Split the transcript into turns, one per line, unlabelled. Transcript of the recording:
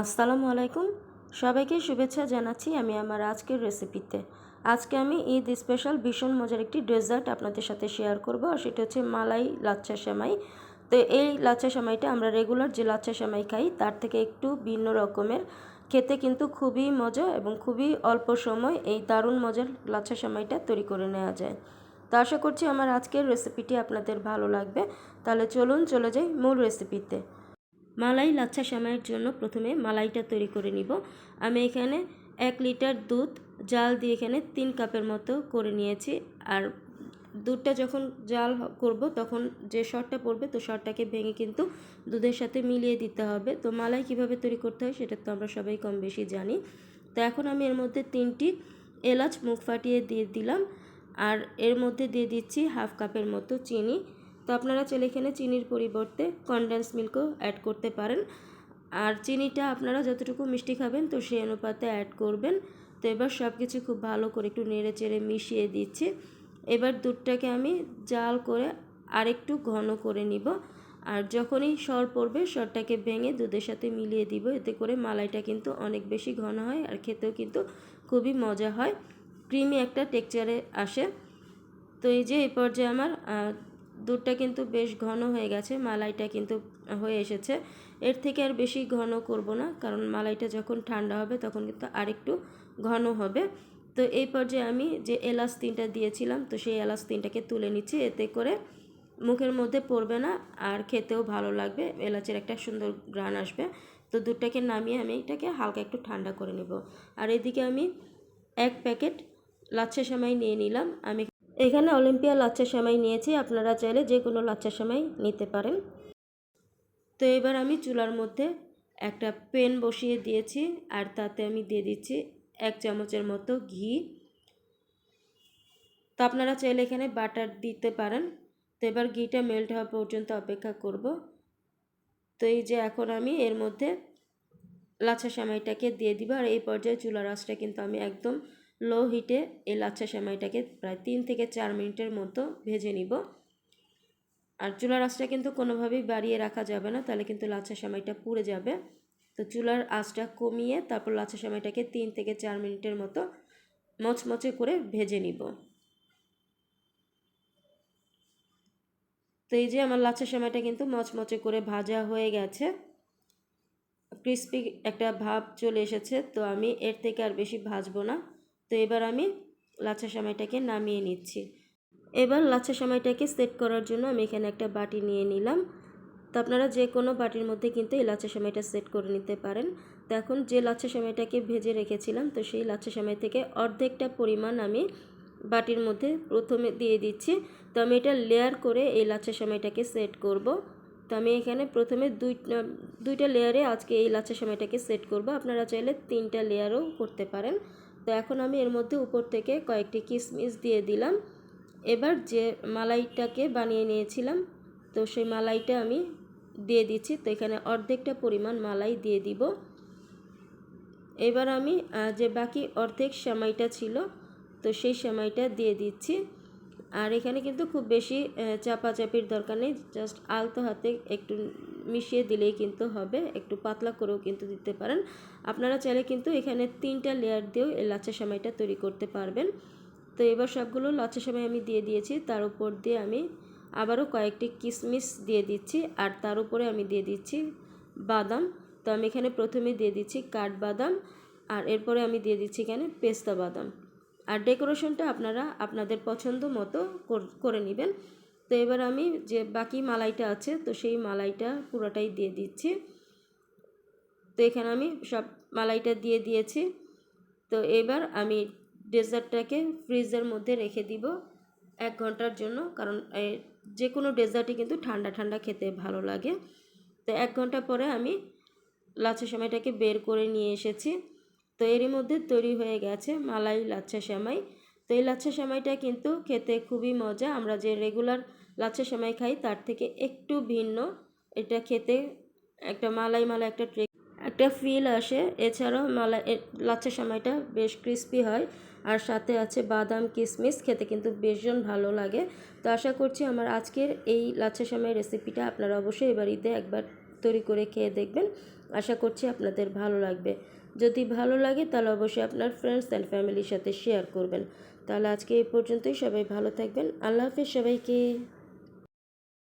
আসসালামু আলাইকুম। সবাইকে শুভেচ্ছা জানাচ্ছি আমি আমার আজকের রেসিপিতে আজকে আমি ঈদ স্পেশাল ভীষণ মজার একটি ডেজার্ট আপনাদের সাথে শেয়ার করব, আর সেটা হচ্ছে মালাই লাচ্ছা সেমাই। তো এই লাচ্ছা সেমাইটা আমরা রেগুলার যে লাচ্ছা সেমাই খাই, তার থেকে একটু ভিন্ন রকমের। খেতে কিন্তু খুবই মজা এবং খুবই অল্প সময় এই দারুণ মজার লাচ্ছা সেমাইটা তৈরি করে নেওয়া যায়। তো আশা করছি আমার আজকের রেসিপিটি আপনাদের ভালো লাগবে। তাহলে চলুন চলে যাই মূল রেসিপিতে মালাই লাচ্ছা সেমাইয়ের জন্য প্রথমে মালাইটা তৈরি করে নিব। আমি এখানে এক লিটার দুধ, জাল দিয়ে এখানে তিন কাপের মতো করে নিয়েছি। আর দুধটা যখন জাল করব, তখন যে শর্টটা পড়বে, তো শর্টটাকে ভেঙে কিন্তু দুধের সাথে মিলিয়ে দিতে হবে। তো মালাই কীভাবে তৈরি করতে হয়, সেটা তো আমরা সবাই কম বেশি জানি। তো এখন আমি এর মধ্যে তিনটি এলাচ মুখ ফাটিয়ে দিয়ে দিলাম। আর এর মধ্যে দিয়ে দিচ্ছি হাফ কাপের মতো চিনি। তো আপনারা চাইলে এখানে চিনির পরিবর্তে কনডেন্স মিল্কও অ্যাড করতে পারেন। আর চিনিটা আপনারা যতটুকু মিষ্টি খাবেন তো সেই অনুপাতে অ্যাড করবেন। তো এবার সব কিছু খুব ভালো করে একটু নেড়ে চেড়ে মিশিয়ে দিচ্ছি। এবার দুধটাকে আমি জাল করে আরেকটু ঘন করে নিব। আর যখনই সর পড়বে, সরটাকে ভেঙে দুধের সাথে মিলিয়ে দিব। এতে করে মালাইটা কিন্তু অনেক বেশি ঘন হয় আর খেতেও কিন্তু খুবই মজা হয়। ক্রিমি একটা টেক্সচারে আসে। তো এই যে এই পর্যায়ে আমার দুধটা কিন্তু বেশ ঘন হয়ে গেছে, মালাইটা কিন্তু হয়ে এসেছে। এর থেকে আর বেশি ঘন করব না, কারণ মালাইটা যখন ঠান্ডা হবে তখন কিন্তু আরেকটু ঘন হবে। তো এই পর্যায়ে আমি যে এলাচ তিনটা দিয়েছিলাম, তো সেই এলাচ তিনটাকে তুলে নিচ্ছি, এতে করে মুখের মধ্যে পড়বে না আর খেতেও ভালো লাগবে, এলাচের একটা সুন্দর গ্রান আসবে। তো দুধটাকে নামিয়ে আমি এটাকে হালকা একটু ঠান্ডা করে নেব। আর এদিকে আমি এক প্যাকেট লাচ্ছা সেমাই নিয়ে নিলাম, আমি এখানে অলিম্পিয়া লাচ্ছা সেমাই নিয়েছি, আপনারা চাইলে যে কোনো লাচ্ছা সেমাই নিতে পারেন। তো এবার আমি চুলার মধ্যে একটা পেন বসিয়ে দিয়েছি, আর তাতে আমি দিয়ে দিচ্ছি এক চামচের মতো ঘি। তো আপনারা চাইলে এখানে বাটার দিতে পারেন। তো এবার ঘিটা মেল্ট হওয়া পর্যন্ত অপেক্ষা করব। তো এই যে এখন আমি এর মধ্যে লাচ্ছা সেমাইটাকে দিয়ে দিব, আর এই পর্যায়ে চুলার আঁচটা কিন্তু আমি একদম লো হিটে এই লাচ্ছা সেমাইটাকে প্রায় তিন থেকে চার মিনিটের মতো ভেজে নিব। আর চুলার আঁচটা কিন্তু কোনোভাবেই বাড়িয়ে রাখা যাবে না, তাহলে কিন্তু লাচ্ছা সেমাইটা পুড়ে যাবে। তো চুলার আঁচটা কমিয়ে তারপর লাচ্ছা সেমাইটাকে তিন থেকে চার মিনিটের মতো মচমচে করে ভেজে নিব। তো এই যে আমার লাচ্ছা সেমাইটা কিন্তু মচমচে করে ভাজা হয়ে গেছে, ক্রিস্পি একটা ভাব চলে এসেছে, তো আমি এর থেকে আর বেশি ভাজবো না। তো এবার আমি লাচ্ছা সেমাইটাকে নামিয়ে নিচ্ছি। এবার লাচ্ছা সেমাইটাকে সেট করার জন্য আমি এখানে একটা বাটি নিয়ে নিলাম। তো আপনারা যে কোনো বাটির মধ্যে কিন্তু এই লাচ্ছা সেমাইটা সেট করে নিতে পারেন। তো এখন যে লাচ্ছা সেমাইটাকে ভেজে রেখেছিলাম, তো সেই লাচ্ছা সেমাই থেকে অর্ধেকটা পরিমাণ আমি বাটির মধ্যে প্রথমে দিয়ে দিচ্ছি। তো আমি এটা লেয়ার করে এই লাচ্ছা সেমাইটাকে সেট করব। তো আমি এখানে প্রথমে দুইটা দুইটা লেয়ারে আজকে এই লাচ্ছা সেমাইটাকে সেট করব। আপনারা চাইলে তিনটা লেয়ারও করতে পারেন। তো এখন আমি এর মধ্যে উপর থেকে কয়েকটি কিশমিশ দিয়ে দিলাম। এবার যে মালাইটাকে বানিয়ে নিয়েছিলাম, তো সেই মালাইটা আমি দিয়ে দিচ্ছি। তো এখানে অর্ধেকটা পরিমাণ মালাই দিয়ে দিব। এবার আমি যে বাকি অর্ধেক সেমাইটা ছিল, তো সেই সেমাইটা দিয়ে দিচ্ছি। আর এখানে কিন্তু খুব বেশি চাপাচাপির দরকার নেই, জাস্ট আলতো হাতে একটু মিশিয়ে দিলেই কিন্তু হবে, একটু পাতলা করেও কিন্তু দিতে পারেন। আপনারা চাইলে কিন্তু এখানে তিনটা লেয়ার দিয়েও এই লাচ্ছা সেমাইটা তৈরি করতে পারবেন। তো এবার সবগুলো লাচ্ছা সেমাই আমি দিয়ে দিয়েছি, তার উপর দিয়ে আমি আবারও কয়েকটি কিশমিশ দিয়ে দিচ্ছি, আর তার উপরে আমি দিয়ে দিচ্ছি বাদাম। তো আমি এখানে প্রথমে দিয়ে দিচ্ছি কাঠবাদাম, আর এরপরে আমি দিয়ে দিচ্ছি এখানে পেস্তা বাদাম। আর ডেকোরেশনটা আপনারা আপনাদের পছন্দ মতো করে নেবেন। তো এবার আমি যে বাকি মালাইটা আছে, তো সেই মালাইটা পুরোটাই দিয়ে দিচ্ছি। তো এখানে আমি সব মালাইটা দিয়ে দিয়েছি। তো এবার আমি ডেজার্টটাকে ফ্রিজের মধ্যে রেখে দিব এক ঘণ্টার জন্য, কারণ যে কোনো ডেজার্টই কিন্তু ঠান্ডা ঠান্ডা খেতে ভালো লাগে। তো এক ঘণ্টা পরে আমি লাচ্ছা সেমাইটাকে বের করে নিয়ে এসেছি। তো এরই মধ্যে তৈরি হয়ে গেছে মালাই লাচ্ছা সেমাই। তো এই লাচ্ছা সেমাইটা কিন্তু খেতে খুবই মজা। আমরা যে রেগুলার লাচ্ছা সেমাই খাই, তার থেকে একটু ভিন্ন। এটা খেতে একটা মালাই মালাই একটা ট্রে একটা ফিল আসে। এছাড়াও মালাই লাচ্ছা সেমাইটা বেশ ক্রিস্পি হয়। আর সাথে আছে বাদাম কিশমিশ খেতে কিন্তু ভীষণ ভালো লাগে। তো আশা করছি আমার আজকের এই লাচ্ছা সেমাই রেসিপিটা আপনারা অবশ্যই এই বাড়িতে একবার তৈরি করে খেয়ে দেখবেন। আশা করছি আপনাদের ভালো লাগবে। যদি ভালো লাগে, তাহলে অবশ্যই আপনার ফ্রেন্ডস অ্যান্ড ফ্যামিলির সাথে শেয়ার করবেন। তাহলে আজকে এই পর্যন্তই। সবাই ভালো থাকবেন। আল্লাহ হাফেজ সবাইকে।